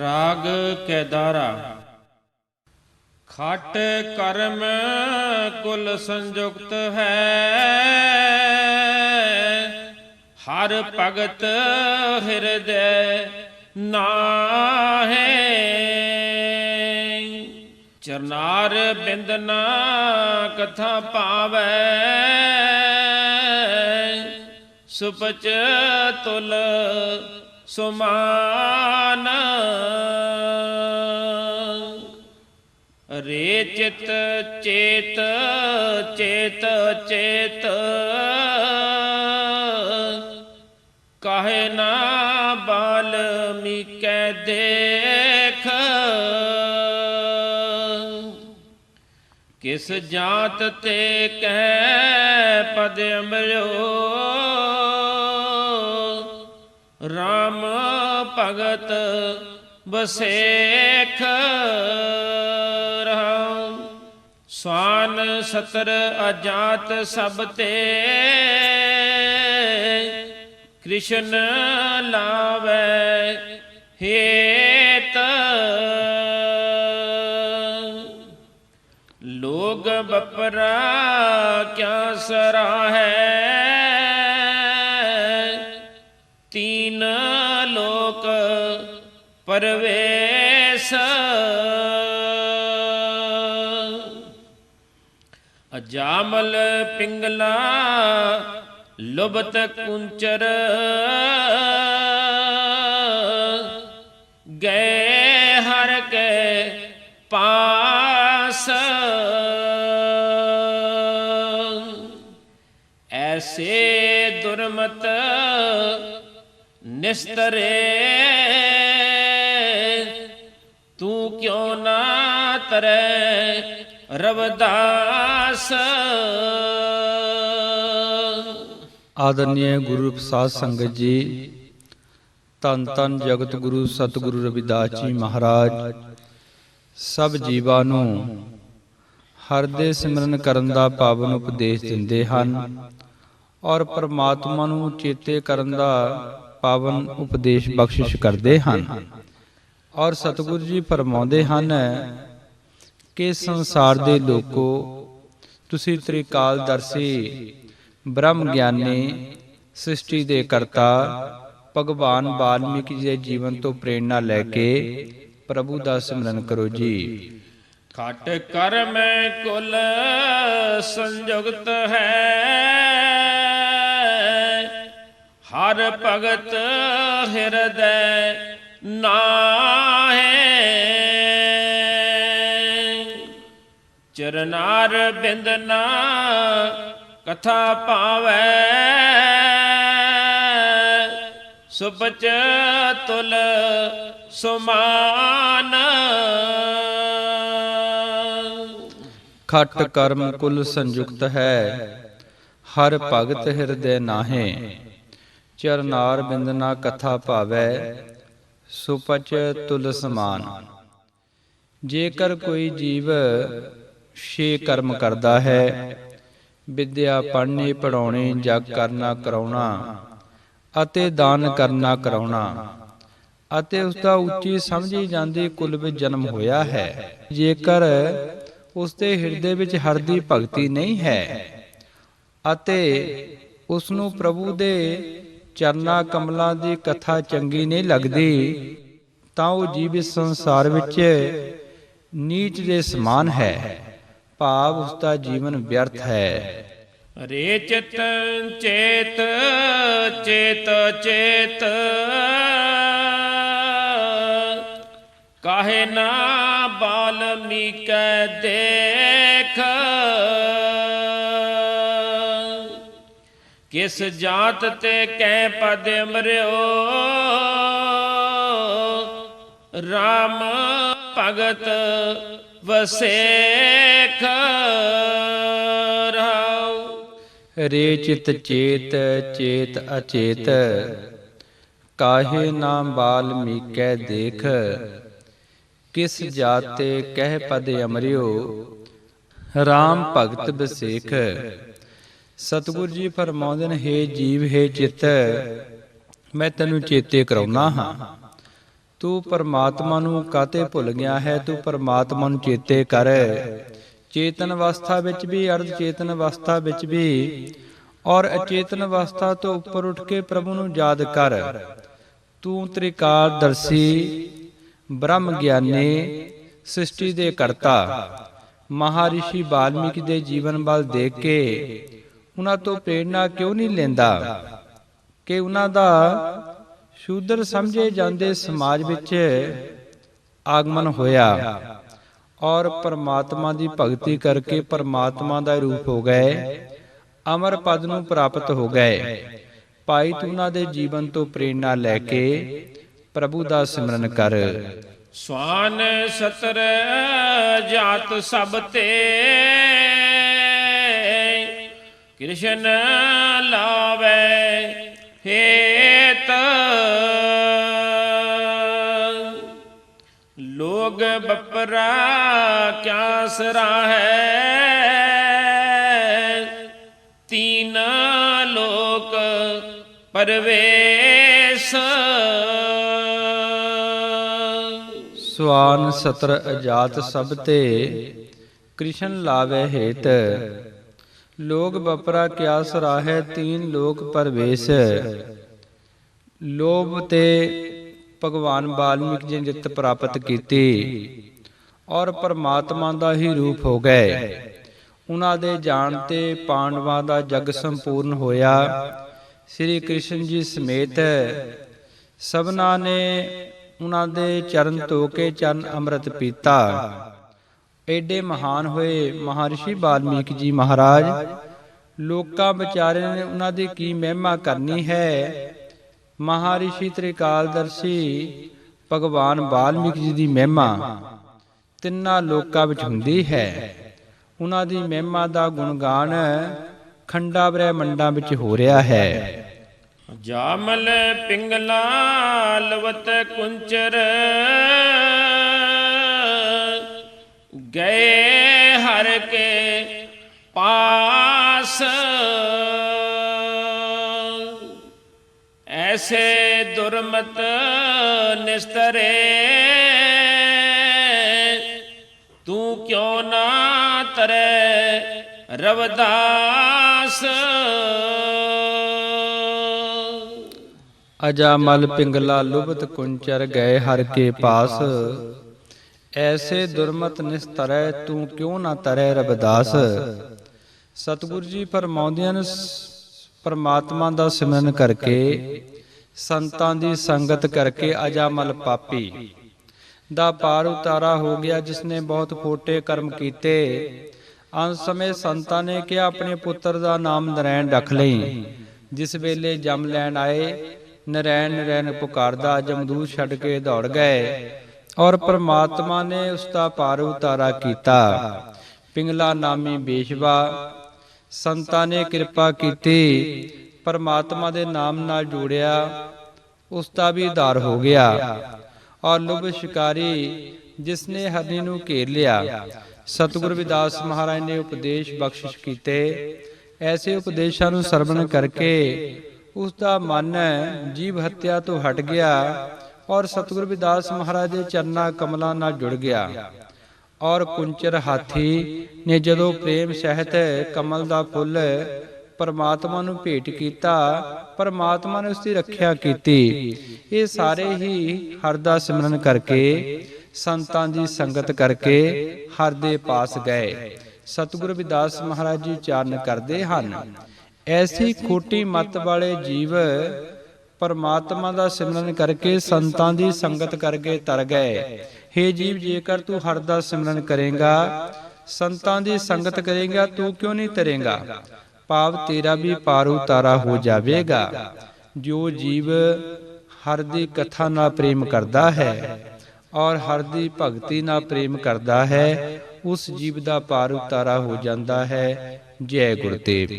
ਰਾਗ ਕੈਦਾਰਾ। ਖਟ ਕਰਮ ਕੁਲ ਸੰਯੁਕਤ ਹੈ। ਹਰ ਭਗਤ ਹਿਰਦੈ ਨਾਹੇ। ਚਰਨਾਰ ਬਿੰਦਨਾ ਕਥਾ ਪਾਵੈ। ਸੁਪਚ ਤੁਲ ਸੁਮਾਨ ਰੇ ਚਿਤ ਚੇਤ ਚੇਤ ਚੇਤ ਕਾਹੇ ਨਾ ਬਾਲਮੀਕੈ ਦੇਖ ਕਿਸ ਜਾਤ ਤੇ ਕਹਿ ਪਦ ਅਮਰਿਓ RAM ਭਗਤ ਬਸੇਖ ਰਹਾਉ। ਸਵਾਨ ਸਤਰ ਅਜਾਤ ਸਭ ਤੇ। ਕ੍ਰਿਸ਼ਨ ਲਾਵੇ ਹੇਤ। ਲੋਗ ਬਪਰਾ ਕਿਆ ਸਰਾ ਹੈ ਲੋਕ ਪਰਵੇਸ਼। ਅਜਾਮਲ ਪਿੰਗਲਾ ਲੁਬਤ ਕੁੰਚਰ। ਗਏ ਹਰ ਕੇ ਪਾਸ। ਐਸੇ ਦੁਰਮਤ ਨਿਸਤਰੇ, ਤੂੰ ਕਿਉ ਨਾ ਤਰੈ ਰਵਦਾਸ? ਆਦਰਨੀय ਗੁਰੂ ਪ੍ਰਸਾਦ ਸੰਗਤ ਜੀ ਤਨ ਤਨ ਜਗਤ ਗੁਰੂ ਸਤਿਗੁਰੂ ਰਵਿਦਾਸ ਜੀ ਮਹਾਰਾਜ, ਸਭ ਜੀਵਾਂ ਨੂੰ ਹਰ ਦੇ ਸਿਮਰਨ ਕਰਨ ਦਾ ਪਾਵਨ ਉਪਦੇਸ਼ ਦਿੰਦੇ ਹਨ ਔਰ ਪਰਮਾਤਮਾ ਨੂੰ ਚੇਤੇ ਕਰਨ ਦਾ ਪਾਵਨ ਉਪਦੇਸ਼ ਬਖਸ਼ਿਸ਼ ਕਰਦੇ ਹਨ। ਔਰ ਸਤਿਗੁਰੂ ਜੀ ਫਰਮਾਉਂਦੇ ਹਨ ਕਿ ਸੰਸਾਰ ਦੇ ਲੋਕੋ, ਤੁਸੀਂ ਤ੍ਰਿਕਾਲਦਰਸ਼ੀ ਬ੍ਰਹਮ ਗਿਆਨੀ ਸ੍ਰਿਸ਼ਟੀ ਦੇ ਕਰਤਾ ਭਗਵਾਨ ਵਾਲਮੀਕੀ ਜੀ ਦੇ ਜੀਵਨ ਤੋਂ ਪ੍ਰੇਰਣਾ ਲੈ ਕੇ ਪ੍ਰਭੂ ਦਾ ਸਿਮਰਨ ਕਰੋ ਜੀ। ਖਟ ਕਰਮ ਕੁਲ ਸੰਯੁਗਤ ਹੈ। ਹਰ ਭਗਤ ਹਿਰਦੈ ਨਾਹੇ। ਚਰਨਾਰ ਬਿੰਦਨਾ ਕਥਾ ਪਾਵੈ। ਸੁਪਚ ਤੁਲ ਸੁਮਾਨ। ਖਟ ਕਰਮ ਕੁਲ ਸੰਯੁਕਤ ਹੈ। ਹਰ ਭਗਤ ਹਿਰਦੈ ਨਾਹੇ। ਚਰਨਾਰ ਬਿੰਦਨਾ ਕਥਾ ਭਾਵੈ, ਸੁਪਚ ਤੁਲ ਸਮਾਨ ਜੇਕਰ ਕੋਈ ਜੀਵ ਛੇ ਕਰਮ ਕਰਦਾ ਹੈ, ਵਿਦਿਆ ਪੜ੍ਹਨੀ ਪੜਾਉਣੀ ਜਗ ਕਰਨਾ, ਕਰਾਉਣਾ ਅਤੇ ਦਾਨ ਕਰਨਾ, ਕਰਾਉਣਾ ਅਤੇ ਉਸ ਦਾ ਉੱਚੀ ਸਮਝੀ ਜਾਂਦੀ ਕੁਲ ਵਿੱਚ ਜਨਮ ਹੋਇਆ ਹੈ, ਜੇਕਰ ਉਸ ਦੇ ਹਿਰਦੇ ਵਿੱਚ ਹਰਦੀ ਭਗਤੀ ਨਹੀਂ ਹੈ ਅਤੇ ਉਸ ਨੂੰ ਪ੍ਰਭੂ ਦੇ ਚਰਨਾ ਕਮਲਾਂ ਦੀ ਕਥਾ ਚੰਗੀ ਨਹੀਂ ਲੱਗਦੀ, ਤਾਂ ਉਹ ਜੀਵ ਇਸ ਸੰਸਾਰ ਵਿੱਚ ਨੀਚ ਦੇ ਸਮਾਨ ਹੈ। ਭਾਵ ਉਸ ਦਾ ਜੀਵਨ ਵਿਅਰਥ ਹੈ। ਰੇ ਚਿਤ ਚੇਤ ਚੇਤ ਚੇਤ। ਕਾਹੇ ਨਾ ਬਾਲਮੀਕੈ ਦੇਖ। ਕਿਸ ਜਾਤ ਤੇ ਕਹਿ ਪਦ ਅਮਰਿਓ RAM ਭਗਤ ਵਸੇਖ ਰਹਾਉ ਰੇ ਚਿਤ, ਚੇਤ ਚੇਤ ਅਚੇਤ, ਕਾਹੇ ਨਾਮ ਬਾਲਮੀਕੈ ਦੇਖ। ਕਿਸ ਜਾਤੇ ਕਹਿ ਪਦ ਅਮਰਿਓ RAM ਭਗਤ ਬਸੇਖ ਸਤਿਗੁਰ ਜੀ ਫਰਮਾਉਂਦੇ ਨੇ, ਹੇ ਜੀਵ, ਹੈ ਚਿੱਤ, ਮੈਂ ਤੈਨੂੰ ਚੇਤੇ ਕਰਾਉਣਾ ਹਾਂ। ਤੂੰ ਪਰਮਾਤਮਾ ਨੂੰ ਕਾਤੇ ਭੁੱਲ ਗਿਆ ਹੈ? ਤੂੰ ਪਰਮਾਤਮਾ ਨੂੰ ਚੇਤੇ ਕਰ। ਚੇਤਨ ਅਵਸਥਾ ਵਿੱਚ ਵੀ, ਅਰਧ ਚੇਤਨ ਅਵਸਥਾ ਵਿੱਚ ਵੀ, ਔਰ ਅਚੇਤਨ ਅਵਸਥਾ ਤੋਂ ਉੱਪਰ ਉੱਠ ਕੇ ਪ੍ਰਭੂ ਨੂੰ ਯਾਦ ਕਰ। ਤੂੰ ਤ੍ਰਿਕਾਲਦਰਸੀ ਬ੍ਰਹਮ ਗਿਆਨੀ, ਸ੍ਰਿਸ਼ਟੀ ਦੇ ਕਰਤਾ। ਮਹਾਰਿਸ਼ੀ ਵਾਲਮੀਕੀ ਦੇ ਜੀਵਨ ਵੱਲ ਦੇਖ ਕੇ ਉਹਨਾਂ ਤੋਂ ਪ੍ਰੇਰਣਾ ਕਿਉਂ ਨਹੀਂ ਲੈਂਦਾ? ਕਿ ਉਹਨਾਂ ਦਾ ਸ਼ੂਦਰ ਸਮਝੇ ਜਾਂਦੇ ਸਮਾਜ ਵਿੱਚ ਆਗਮਨ ਹੋਇਆ ਔਰ ਪਰਮਾਤਮਾ ਦੀ ਭਗਤੀ ਕਰਕੇ ਪਰਮਾਤਮਾ ਦਾ ਰੂਪ ਹੋ ਗਏ, ਅਮਰ ਪਦ ਨੂੰ ਪ੍ਰਾਪਤ ਹੋ ਗਏ। ਭਾਈ ਤੂੰ ਉਹਨਾਂ ਦੇ ਜੀਵਨ ਤੋਂ ਪ੍ਰੇਰਣਾ ਲੈ ਕੇ ਪ੍ਰਭੂ ਦਾ ਸਿਮਰਨ ਕਰ। ਸਵਾਨ ਸਤਰ ਜਾਤ ਸਭ ਤੇ ਕ੍ਰਿਸ਼ਨ ਲਾਵੇ ਹੇਤ। ਲੋਗ ਬਪਰਾ ਕਿਆ ਸਰਾਹੈ ਤੀਨ ਲੋਕ ਪਰਵੇਸ਼। ਸਵਾਨ ਸਤਰ ਅਜਾਤ ਸਭ ਤੇ, ਕ੍ਰਿਸ਼ਨ ਲਾਵੇ ਹੇਤ। ਲੋਗ ਬਪਰਾ ਕਿਆ ਸਰਾਹੈ ਤੀਨ ਲੋਕ ਪਰਵੇਸ਼। ਲੋਭ ਤੇ ਭਗਵਾਨ ਵਾਲਮੀਕ ਜੀ ਨੇ ਜਿੱਤ ਪ੍ਰਾਪਤ ਕੀਤੀ, ਔਰ ਪਰਮਾਤਮਾ ਦਾ ਹੀ ਰੂਪ ਹੋ ਗਏ। ਉਹਨਾਂ ਦੇ ਜਾਣ ਤੇ ਪਾਂਡਵਾਂ ਦਾ ਜਗ ਸੰਪੂਰਨ ਹੋਇਆ। ਸ੍ਰੀ ਕ੍ਰਿਸ਼ਨ ਜੀ ਸਮੇਤ ਸਭਨਾ ਨੇ ਉਹਨਾਂ ਦੇ ਚਰਨ ਧੋ ਕੇ ਚਰਨ ਅੰਮ੍ਰਿਤ ਪੀਤਾ। ਐਡੇ ਮਹਾਨ ਹੋਏ ਮਹਰਸ਼ੀ ਵਾਲਮੀਕ ਜੀ ਮਹਾਰਾਜ, ਲੋਕਾਂ ਵਿਚਾਰਿਆਂ ਨੇ ਉਹਨਾਂ ਦੀ ਕੀ ਮਹਿਮਾ ਕਰਨੀ ਹੈ? ਮਹਾਰਿਸ਼ੀ ਤ੍ਰਿਕਾਲਦਰਸ਼ੀ ਭਗਵਾਨ ਵਾਲਮੀਕ ਜੀ ਦੀ ਮਹਿਮਾ ਤਿੰਨਾਂ ਲੋਕਾਂ ਵਿੱਚ ਹੁੰਦੀ ਹੈ। ਉਹਨਾਂ ਦੀ ਮਹਿਮਾ ਦਾ ਗੁਣਗਾਨ ਖੰਡਾ ਬ੍ਰਹਿਮੰਡਾਂ ਵਿੱਚ ਹੋ ਰਿਹਾ ਹੈ। ਜਾਮਲ ਪਿੰਗਲਾ ਲਵਤ ਕੁੰਚਰ ਦੁਰਮਤ ਨਿਸਤਰੇ। ਤੂੰ ਕਿਉ ਨਾ ਤਰੇ ਰਵਦਾਸ? ਅਜਾਮਲ ਪਿੰਗਲਾ ਲੁਬਤ ਕੁੰਚਰ ਗਏ ਹਰ ਕੇ ਪਾਸ। ਐਸੇ ਦੁਰਮਤ ਨਿਸਤਰੈ, ਤੂੰ ਕਿਉ ਨਾ ਤਰੈ ਰਬਦਾਸ ਸਤਿਗੁਰੂ ਜੀ ਫਰਮਾਉਂਦੇ ਨੇ ਪਰਮਾਤਮਾ ਦਾ ਸਿਮਰਨ ਕਰਕੇ ਸੰਤਾਂ ਦੀ ਸੰਗਤ ਕਰਕੇ ਅਜਾਮਲ ਪਾਪੀ। ਦਾ ਪਾਰ ਉਤਾਰਾ ਹੋ ਗਿਆ, ਜਿਸਨੇ ਬਹੁਤ ਖੋਟੇ ਕਰਮ ਕੀਤੇ। ਅੰਤ ਸਮੇਂ ਸੰਤਾਂ ਨੇ ਕਿਹਾ, ਆਪਣੇ ਪੁੱਤਰ ਦਾ ਨਾਮ ਨਰੈਣ ਰੱਖ ਲਈ। ਜਿਸ ਵੇਲੇ ਜਮ ਲੈਣ ਆਏ, ਨਰੈਣ ਨਰੈਣ ਪੁਕਾਰਦਾ ਜਮਦੂਤ ਛੱਡ ਕੇ ਦੌੜ ਗਏ ਔਰ ਪ੍ਰਮਾਤਮਾ ਨੇ ਉਸ ਦਾ ਪਾਰ ਉਤਾਰਾ ਕੀਤਾ। ਪਿੰਗਲਾ ਨਾਮੀ ਬੇਸ਼ਵਾ ਸੰਤਾਂ ਨੇ ਕਿਰਪਾ ਕੀਤੀ। ਪਰਮਾਤਮਾ ਦੇ ਨਾਮ ਨਾਲ ਜੋੜਿਆ, ਉਸ ਦਾ ਵੀ ਉਧਾਰ ਹੋ ਗਿਆ। ਔਰ ਲੁਭ ਸ਼ਿਕਾਰੀ, ਜਿਸ ਨੇ ਹਰਨੀ ਨੂੰ ਘੇਰ ਲਿਆ, ਸਤਿਗੁਰ ਵਿਦਾਸ ਮਹਾਰਾਜ ਨੇ ਉਪਦੇਸ਼ ਬਖਸ਼ਿਸ਼ ਕੀਤੇ। ਐਸੇ ਉਪਦੇਸ਼ਾਂ ਨੂੰ ਸਰਵਣ ਕਰਕੇ ਉਸ ਦਾ ਮਨ ਜੀਵ ਹੱਤਿਆ ਤੋਂ ਹਟ ਗਿਆ ਔਰ ਸਤਿਗੁਰ ਵਿਦਾਸ ਮਹਾਰਾਜ ਦੇ ਚਰਨਾ ਕਮਲਾਂ ਨਾਲ ਜੁੜ ਗਿਆ। ਔਰ ਕੁੰਚਰ ਹਾਥੀ ਨੇ ਜਦੋਂ ਪ੍ਰੇਮ ਸਹਿਤ ਕਮਲ ਦਾ ਫੁੱਲ ਪਰਮਾਤਮਾ ਨੂੰ ਭੇਟ ਕੀਤਾ, ਪਰਮਾਤਮਾ ਨੇ ਉਸ ਦੀ ਰੱਖਿਆ ਕੀਤੀ। ਇਹ ਸਾਰੇ ਹੀ ਹਰ ਦਾ ਸਿਮਰਨ ਕਰਕੇ, ਸੰਤਾਂ ਦੀ ਸੰਗਤ ਕਰਕੇ ਹਰ ਦੇ ਪਾਸ ਗਏ। ਸਤਿਗੁਰੂ ਵਿਦਾਸ ਮਹਾਰਾਜ ਜੀ ਉਚਾਰਨ ਕਰਦੇ ਹਨ, ਐਸੀ ਖੋਟੀ ਮਤ ਵਾਲੇ ਜੀਵ ਪਰਮਾਤਮਾ ਦਾ ਸਿਮਰਨ ਕਰਕੇ ਸੰਤਾਂ ਦੀ ਸੰਗਤ ਕਰਕੇ ਤਰ ਗਏ। हे ਜੀਵ, ਜੇਕਰ ਤੂੰ ਹਰ ਦਾ ਸਿਮਰਨ ਕਰੇਗਾ, ਸੰਤਾਂ ਦੀ ਸੰਗਤ ਕਰੇਗਾ, ਤੂੰ ਕਿਉਂ ਨਹੀਂ ਤਰੇਗਾ? ਭਾਵ ਤੇਰਾ ਵੀ ਪਾਰ ਉਤਾਰਾ ਹੋ ਜਾਵੇਗਾ। ਜੋ ਜੀਵ ਹਰ ਦੀ ਕਥਾ ਨਾਲ ਪ੍ਰੇਮ ਕਰਦਾ ਹੈ ਔਰ ਹਰ ਦੀ ਭਗਤੀ ਨਾਲ ਪ੍ਰੇਮ ਕਰਦਾ ਹੈ, ਉਸ ਜੀਵ ਦਾ ਪਾਰ ਉਤਾਰਾ ਹੋ ਜਾਂਦਾ ਹੈ। ਜੈ ਗੁਰਦੇਵ।